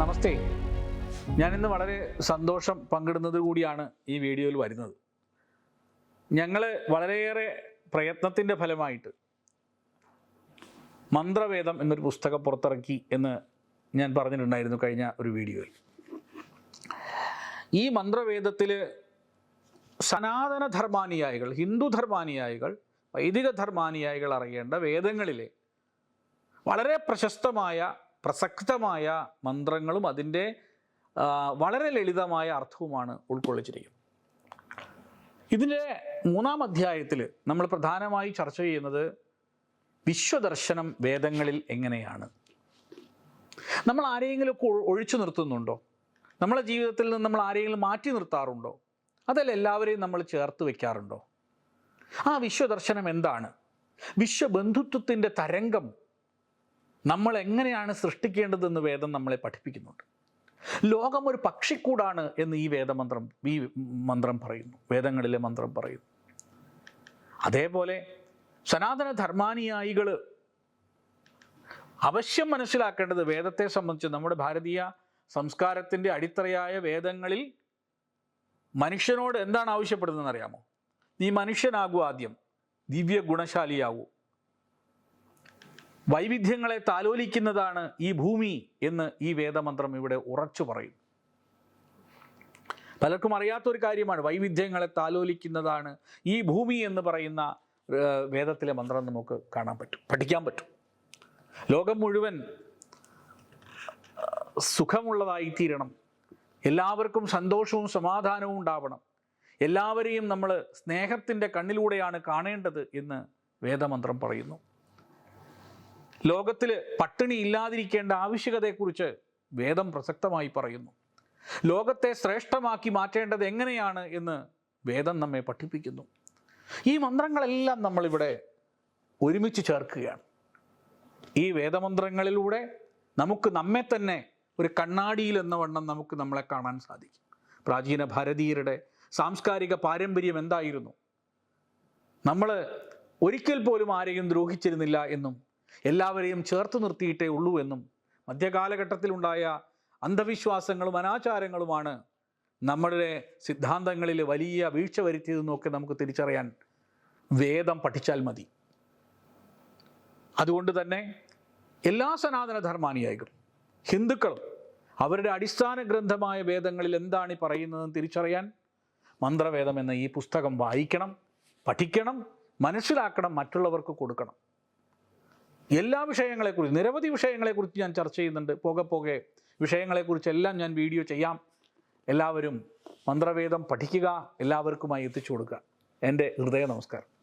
നമസ്തേ. ഞാൻ ഇന്ന് വളരെ സന്തോഷം പങ്കിടുന്നത് കൂടിയാണ് ഈ വീഡിയോയിൽ വരുന്നത്. ഞങ്ങൾ വളരെയേറെ പ്രയത്നത്തിന്റെ ഫലമായിട്ട് മന്ത്രവേദം എന്നൊരു പുസ്തകം പുറത്തിറക്കി എന്ന് ഞാൻ പറഞ്ഞിട്ടുണ്ടായിരുന്നു കഴിഞ്ഞ ഒരു വീഡിയോയിൽ. ഈ മന്ത്രവേദത്തിൽ സനാതന ധർമാനുയായികൾ ഹിന്ദു ധർമാനുയായികൾ വൈദിക ധർമാനുയായികൾ അറിയേണ്ട വേദങ്ങളിലെ വളരെ പ്രശസ്തമായ പ്രസക്തമായ മന്ത്രങ്ങളും അതിന്റെ വളരെ ലളിതമായ അർത്ഥവുമാണ് ഉൾക്കൊള്ളിച്ചിരിക്കുന്നത്. ഇതിന്റെ മൂന്നാം അധ്യായത്തിൽ നമ്മൾ പ്രധാനമായി ചർച്ച ചെയ്യുന്നത് വിശ്വദർശനം വേദങ്ങളിൽ എങ്ങനെയാണ്? നമ്മൾ ആരെയെങ്കിലും ഒക്കെ ഒ- ഒഴിച്ചു നിർത്തുന്നുണ്ടോ? നമ്മളെ ജീവിതത്തിൽ നിന്ന് നമ്മൾ ആരെയെങ്കിലും മാറ്റി നിർത്താറുണ്ടോ? അതല്ല എല്ലാവരെയും നമ്മൾ ചേർത്ത് വെക്കാറുണ്ടോ ആ വിശ്വദർശനം എന്താണ്? വിശ്വബന്ധുത്വത്തിന്റെ തരംഗം നമ്മൾ എങ്ങനെയാണ് സൃഷ്ടിക്കേണ്ടതെന്ന് വേദം നമ്മളെ പഠിപ്പിക്കുന്നുണ്ട്. ലോകം ഒരു പക്ഷിക്കൂടാണ് എന്ന് ഈ വേദമന്ത്രം ഈ മന്ത്രം പറയുന്നു. വേദങ്ങളിലെ മന്ത്രം പറയുന്നു. അതേപോലെ സനാതന ധർമാനുയായികൾ അവശ്യം മനസ്സിലാക്കേണ്ടത് വേദത്തെ സംബന്ധിച്ച് നമ്മുടെ ഭാരതീയ സംസ്കാരത്തിന്റെ അടിത്തറയായ വേദങ്ങളിൽ മനുഷ്യനോട് എന്താണ് ആവശ്യപ്പെടുന്നതെന്ന് അറിയാമോ? നീ മനുഷ്യനാകൂ ആദ്യം ദിവ്യ ഗുണശാലിയാവൂ വൈവിധ്യങ്ങളെ താലോലിക്കുന്നതാണ് ഈ ഭൂമി എന്ന് ഈ വേദമന്ത്രം ഇവിടെ ഉറച്ചു പറയും പലർക്കും അറിയാത്തൊരു കാര്യമാണ് വൈവിധ്യങ്ങളെ താലോലിക്കുന്നതാണ് ഈ ഭൂമി എന്ന് പറയുന്ന വേദത്തിലെ മന്ത്രം നമുക്ക് കാണാൻ പറ്റും പഠിക്കാൻ പറ്റും. ലോകം മുഴുവൻ സുഖമുള്ളതായിത്തീരണം. സുഖമുള്ളതായി തീരണം എല്ലാവർക്കും സന്തോഷവും സമാധാനവും ഉണ്ടാവണം. എല്ലാവരെയും നമ്മൾ സ്നേഹത്തിന്റെ കണ്ണിലൂടെയാണ് കാണേണ്ടത് എന്ന് വേദമന്ത്രം പറയുന്നു. ലോകത്തിൽ പട്ടിണി ഇല്ലാതിരിക്കേണ്ട ആവശ്യകതയെക്കുറിച്ച് വേദം പ്രസക്തമായി പറയുന്നു. ലോകത്തെ ശ്രേഷ്ഠമാക്കി മാറ്റേണ്ടത് എങ്ങനെയാണ് എന്ന് വേദം നമ്മെ പഠിപ്പിക്കുന്നു. ഈ മന്ത്രങ്ങളെല്ലാം നമ്മളിവിടെ ഒരുമിച്ച് ചേർക്കുകയാണ്. ഈ വേദമന്ത്രങ്ങളിലൂടെ നമുക്ക് നമ്മെ തന്നെ ഒരു കണ്ണാടിയിൽ എന്ന വണ്ണം നമുക്ക് നമ്മളെ കാണാൻ സാധിക്കും. പ്രാചീന ഭാരതീയരുടെ സാംസ്കാരിക പാരമ്പര്യം എന്തായിരുന്നു? നമ്മൾ ഒരിക്കൽ പോലും ആരെയും ദ്രോഹിച്ചിരുന്നില്ല എന്നും എല്ലാവരെയും ചേർത്ത് നിർത്തിയിട്ടേ ഉള്ളൂ എന്നും മധ്യകാലഘട്ടത്തിലുണ്ടായ അന്ധവിശ്വാസങ്ങളും അനാചാരങ്ങളുമാണ് നമ്മുടെ സിദ്ധാന്തങ്ങളിൽ വലിയ വീഴ്ച വരുത്തിയതെന്നൊക്കെ നമുക്ക് തിരിച്ചറിയാൻ വേദം പഠിച്ചാൽ മതി. അതുകൊണ്ട് തന്നെ എല്ലാ സനാതന ധർമാനുയായികളും ഹിന്ദുക്കളും അവരുടെ അടിസ്ഥാന ഗ്രന്ഥമായ വേദങ്ങളിൽ എന്താണ് ഈ പറയുന്നതെന്ന് തിരിച്ചറിയാൻ മന്ത്രവേദം എന്ന ഈ പുസ്തകം വായിക്കണം പഠിക്കണം മനസ്സിലാക്കണം മറ്റുള്ളവർക്ക് കൊടുക്കണം. എല്ലാ വിഷയങ്ങളെക്കുറിച്ച് നിരവധി വിഷയങ്ങളെക്കുറിച്ച് ഞാൻ ചർച്ച ചെയ്യുന്നുണ്ട്. പോകെ പോകെ വിഷയങ്ങളെക്കുറിച്ചെല്ലാം ഞാൻ വീഡിയോ ചെയ്യാം. എല്ലാവരും മന്ത്രവേദം പഠിക്കുക എല്ലാവർക്കുമായി എത്തിച്ചു കൊടുക്കുക. എന്റെ ഹൃദയ നമസ്കാരം.